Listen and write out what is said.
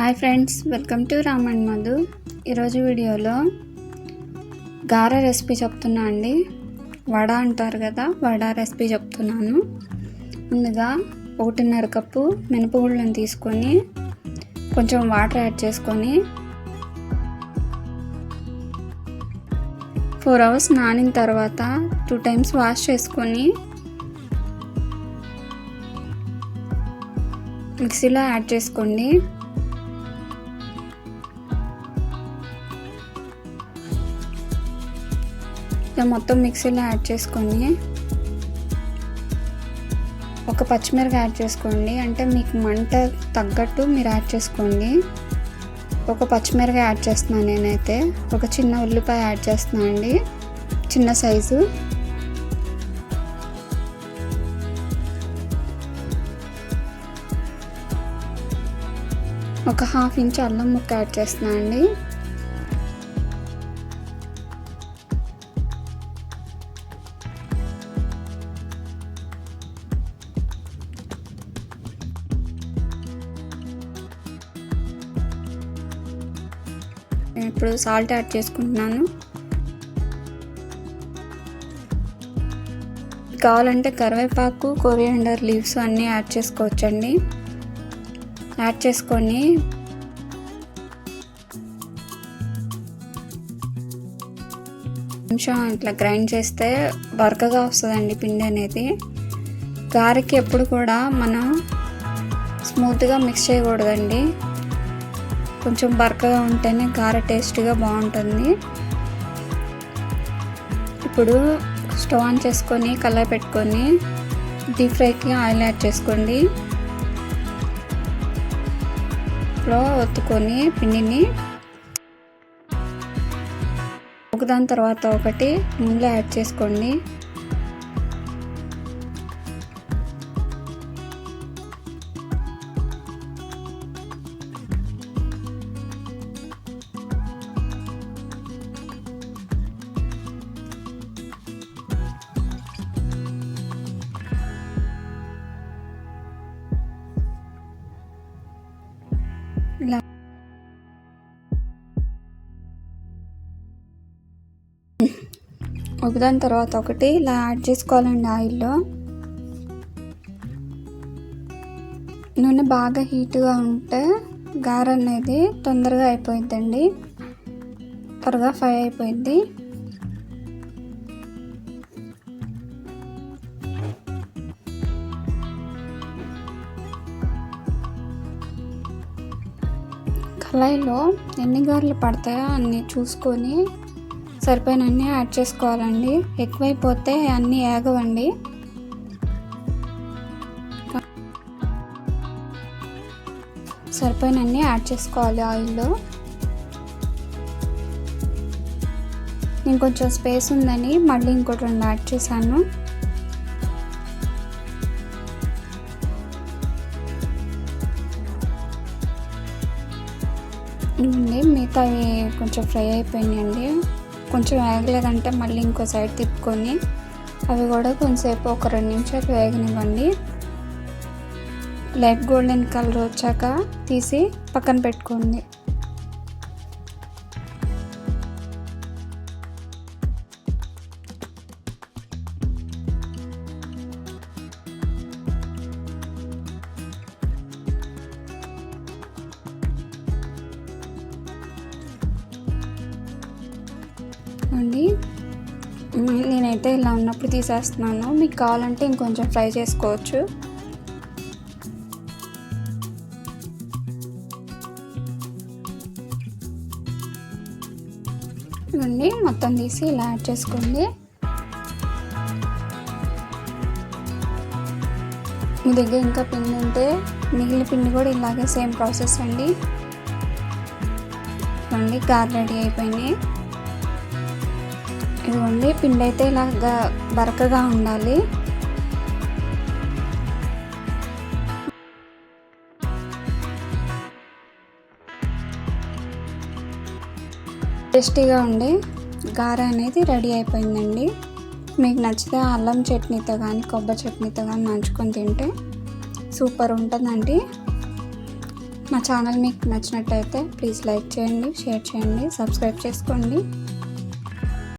Hi friends welcome to Ram and Madhu. ఈరోజు వీడియోలో గార recipe చెప్తున్నా అండి. వడ అంటారు కదా వడ రెసిపీ చెప్తున్నాను. ముందుగా ఒకటిన్నర కప్పు మినపగుళ్ళను తీసుకొని కొంచెం వాటర్ యాడ్ చేసుకొని ఫోర్ అవర్స్ నానిన తర్వాత టూ టైమ్స్ వాష్ చేసుకొని మిక్సీలో యాడ్ చేసుకోండి. ఇట్లా మొత్తం మిక్సీలో యాడ్ చేసుకొని ఒక పచ్చిమిరపకాయ యాడ్ చేసుకోండి. అంటే మీకు మంట తగ్గట్టు మీరు యాడ్ చేసుకోండి. ఒక పచ్చిమిరపకాయ యాడ్ చేస్తున్నాను నేనైతే. ఒక చిన్న ఉల్లిపాయ యాడ్ చేస్తున్నాను అండి. చిన్న సైజు. ఒక హాఫ్ ఇంచ్ అల్లం ముక్క యాడ్ చేస్తున్నాను అండి. నేను ఇప్పుడు సాల్ట్ యాడ్ చేసుకుంటున్నాను. కావాలంటే కరివేపాకు కొరియాండర్ లీవ్స్ అన్నీ యాడ్ చేసుకోవచ్చండి. యాడ్ చేసుకొని కొంచెం ఇట్లా గ్రైండ్ చేస్తే బరకగా వస్తుందండి పిండి అనేది. గారెకి ఎప్పుడు కూడా మనం స్మూత్గా మిక్స్ చేయకూడదండి. కొంచెం బరకగా ఉంటేనే కార టేస్ట్గా బాగుంటుంది. ఇప్పుడు స్టవ్ ఆన్ చేసుకొని కలర్ పెట్టుకొని డీప్ ఫ్రైకి ఆయిల్ యాడ్ చేసుకోండి. లో ఒత్తుకొని పిండిని ఒకదాని తర్వాత ఒకటి నూనెలో యాడ్ చేసుకోండి. ఇలా. ఒకదాని తర్వాత ఒకటి ఇలా యాడ్ చేసుకోవాలండి ఆయిల్లో. నూనె బాగా హీట్గా ఉంటే గార అనేది తొందరగా అయిపోయిద్దండి. త్వరగా ఫ్రై అయిపోయింది కళాయిలో ఎన్ని గారెలు పడతాయో అన్ని చూసుకొని సరిపోయినన్ని యాడ్ చేసుకోవాలండి. ఎక్కువైపోతే అన్నీ ఏగవండి. సరిపోయినన్ని యాడ్ చేసుకోవాలి ఆయిల్లో. నేను కొంచెం స్పేస్ ఉందని మళ్ళీ ఇంకోటి రెండు యాడ్ చేశాను. ఇవ్వండి మిగతావి కొంచెం ఫ్రై అయిపోయినాయండి. కొంచెం వేగలేదంటే మళ్ళీ ఇంకో సైడ్ తిప్పుకొని అవి కూడా కొంచెంసేపు ఒక రెండు నిమిషాలు వేగనివ్వండి. లైట్ గోల్డెన్ కలర్ వచ్చాక తీసి పక్కన పెట్టుకోండి. అండి నేనైతే ఇలా ఉన్నప్పుడు తీసేస్తున్నాను. మీకు కావాలంటే ఇంకొంచెం ఫ్రై చేసుకోవచ్చు. ఇవన్నీ మొత్తం తీసి ఇలా యాడ్ చేసుకోండి. మీ దగ్గర ఇంకా పిండి ఉంటే మిగిలిన పిండి కూడా ఇలాగే సేమ్ ప్రాసెస్ అండి. ఇవ్వండి కార్ రెడీ అయిపోయినాయి ఇదిగోండి పిండి అయితే ఇలాగా బరకగా ఉండాలి. టేస్టీగా ఉండే గార అనేది రెడీ అయిపోయిందండి. మీకు నచ్చితే అల్లం చట్నీతో కానీ కొబ్బరి చట్నీతో కానీ నంచుకొని తింటే సూపర్ ఉంటుందండి. మా ఛానల్ మీకు నచ్చినట్టయితే ప్లీజ్ లైక్ చేయండి షేర్ చేయండి సబ్స్క్రైబ్ చేసుకోండి.